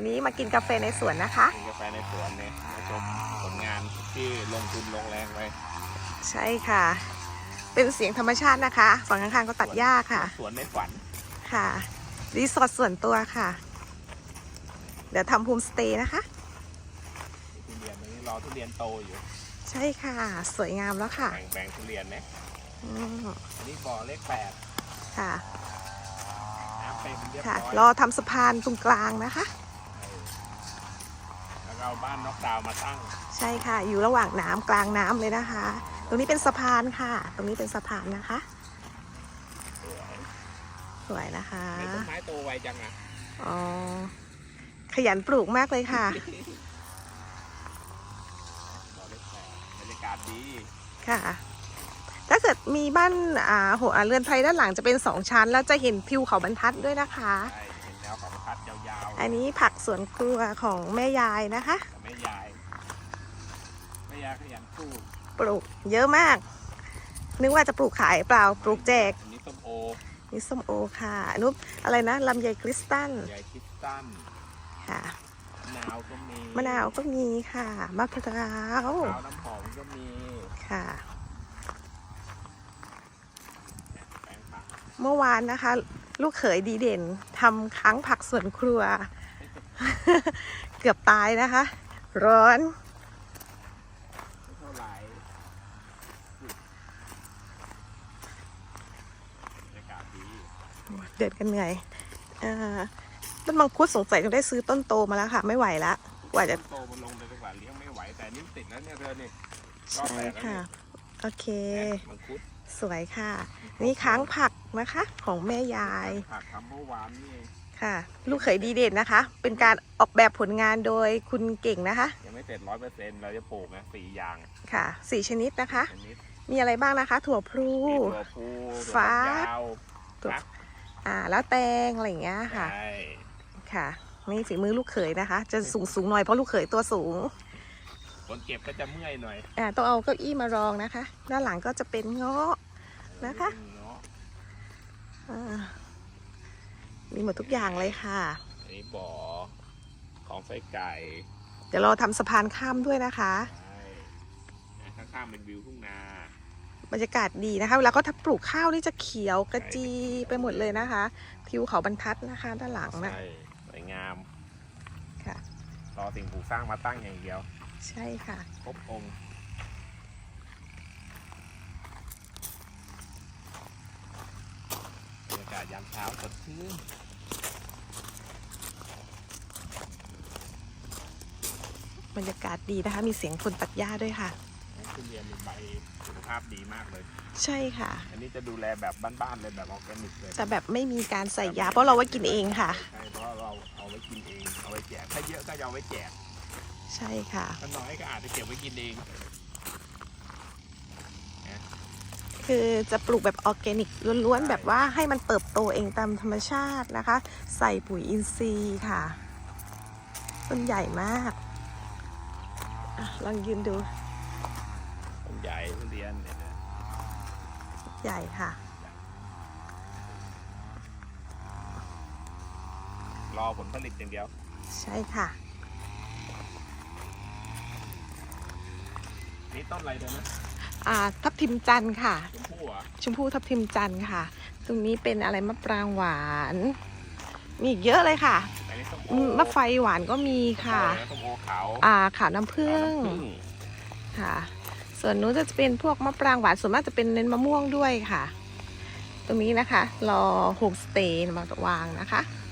วันนี้มากินกาแฟในสวนนะคะ กินกาแฟในสวนเนี่ยมาชมผลงานที่ลงทุนลงแรงไว้ใช่ค่ะ เป็นเสียงธรรมชาตินะคะ ฝั่งข้างๆก็ตัดหญ้าค่ะ สวนในฝันค่ะ รีสอร์ทส่วนตัวค่ะ เดี๋ยวทำโฮมสเตย์นะคะ ทุเรียนตรงนี้รอทุเรียนโตอยู่ใช่ค่ะ สวยงามแล้วค่ะแบ่งแบ่งทุเรียนนะอืมอันนี้บ่อเลขแปดค่ะ น้ำเต็มเรียบค่ะร้อย รอทำสะพานตรงกลางนะคะแล้วก็ เอาบ้านน็อกดาวน์มาตั้ง ใช่ค่ะ อยู่ระหว่างน้ำกลางน้ำเลยนะคะ ตรงนี้เป็นสะพานค่ะ ตรงนี้เป็นสะพานนะคะ สวยสวยนะคะในต้นไม้โตไวจังอะอ๋อขยันปลูกมากเลยค่ะบ่อเลขแปดบรรยากาศดีค่ะถ้าเกิดมีบ้านอ่าหัวเรือนไทยด้านหลังจะเป็นสองชั้น แล้วจะเห็นทิวเขาบรรทัดด้วยนะคะ ใช่ เห็นแนวของพัดยาวๆอันนี้ผักสวนครัวของแม่ยายนะคะกับแม่ยายแม่ยายขยันปลูกปลูกเยอะมาก นึกว่าจะปลูกขายเปล่าปลูกแจกอันนี้ส้มโอนี่ส้มโอค่ะอนนุอะไรนะลำไยคริสตัลใหญ่คิดตันค่ะมะนาวก็มีมะนาวก็มีค่ะมะพร้าวมะพร้าวน้ำหอมก็มีค่ะเนี่ยแปลงผักเมื่อวานนะคะ ลูกเขยดีเด่นทำค้างผักสวนครัว เกือบตายนะคะ ร้อนไม่เท่าไหร่บรรยากาศดีเดินกันเหนื่อยเอ่อต้นมังคุดสงสัยจะได้ซื้อต้นโตมาแล้วค่ะ ไม่ไหวละกว่าจะโตมันลงเลยดีกว่าเลี้ยงไม่ไหวแต่นี่ติดแล้วเนี่ยเธอนี่รอใช่บแตกแล้วค่ะเนี่ยโอเคมังคุด สวยค่ะ นี่ค้างผักนะคะ ของแม่ยาย ผักทำเมื่อวานนี่เองค่ะ ลูกเขยดีเด่นนะคะ เป็นการออกแบบผลงานโดยคุณเก่งนะคะ ยังไม่เสร็จร้อยเปอร์เซ็นต์เราจะปลูกนะสี่อย่างค่ะสี่ชนิดนะคะ ชนิดมีอะไรบ้างนะคะ ถั่วพลู มีตัวผู้ตัวฟ้าฝักยาวถั่วฟักอ่า แล้วแตงอะไรอย่างเงี้ยค่ะ ใช่ค่ะนี่ฝีมือลูกเขยนะคะ จะสูงสูงๆหน่อยเพราะลูกเขยตัวสูง คนเก็บก็จะเมื่อยหน่อยอ่าต้องเอาเก้าอี้มารองนะคะ ด้านหลังก็จะเป็นเงาะนะคะเนาะอ่ามีหมดทุกอย่างเลยค่ะอันนี้บ่อของไส้ไก่ เดี๋ยวเราทำสะพานข้ามด้วยนะคะใช่ข้างๆเป็นวิวทุ่งนาบรรยากาศดีนะคะเวลาก็ถ้าปลูกข้าวนี่จะเขียวกระจีไปหมดเลยนะคะทิวเขาบรรทัดนะคะด้านหลังนะใช่สวยงามค่ะรอสิ่งปลูกสร้างมาตั้งอย่างเดียว ใช่ค่ะครบองค์บรรยากาศยามเช้าสดชื่นบรรยากาศดีนะคะ มีเสียงคนตัดหญ้าด้วยค่ะทุเรียนมีใบสุขภาพดีมากเลย ใช่ค่ะ อันนี้จะดูแลแบบบ้านๆเลยแบบออร์แกนิกเลยแต่แบบไม่มีการใส่ยาเพราะเราไว้กินเองค่ะ ใช่เพราะเราเอาไว้กินเอง เอาไว้แจก ถ้าเยอะก็จะเอาไว้แจก ใช่ค่ะถ้าน้อยก็อาจจะเก็บไว้กินเองคือจะปลูกแบบออร์แกนิกล้วนๆ แบบว่าให้มันเติบโตเองตามธรรมชาตินะคะ ใส่ปุ๋ยอินทรีย์ค่ะ ต้นใหญ่มากอะลองยืนดู ต้นใหญ่ทุเรียนเนี่ยนะใหญ่ค่ะ รอผลผลิตอย่างเดียว ใช่ค่ะ นี่ต้นอะไรเดี๋ยวนะอ่าทับทิมจันทร์ค่ะ ชมพู่เหรอะชมพู่ทับทิมจันทร์ค่ะ ตรงนี้เป็นอะไรมะปรางหวาน มีอีกเยอะเลยค่ะอันนี้ส้มโออืมมะไฟหวานก็มีค่ะ ส้มโอขาวอ่าขาวน้ำผึ้งขาวน้ำผึ้งค่ะ ส่วนนู้นจะเป็นพวกมะปรางหวานส่วนมากจะเป็นเน้นมะม่วงด้วยค่ะ ตรงนี้นะคะ รอโฮมสเตย์มาวางนะคะอ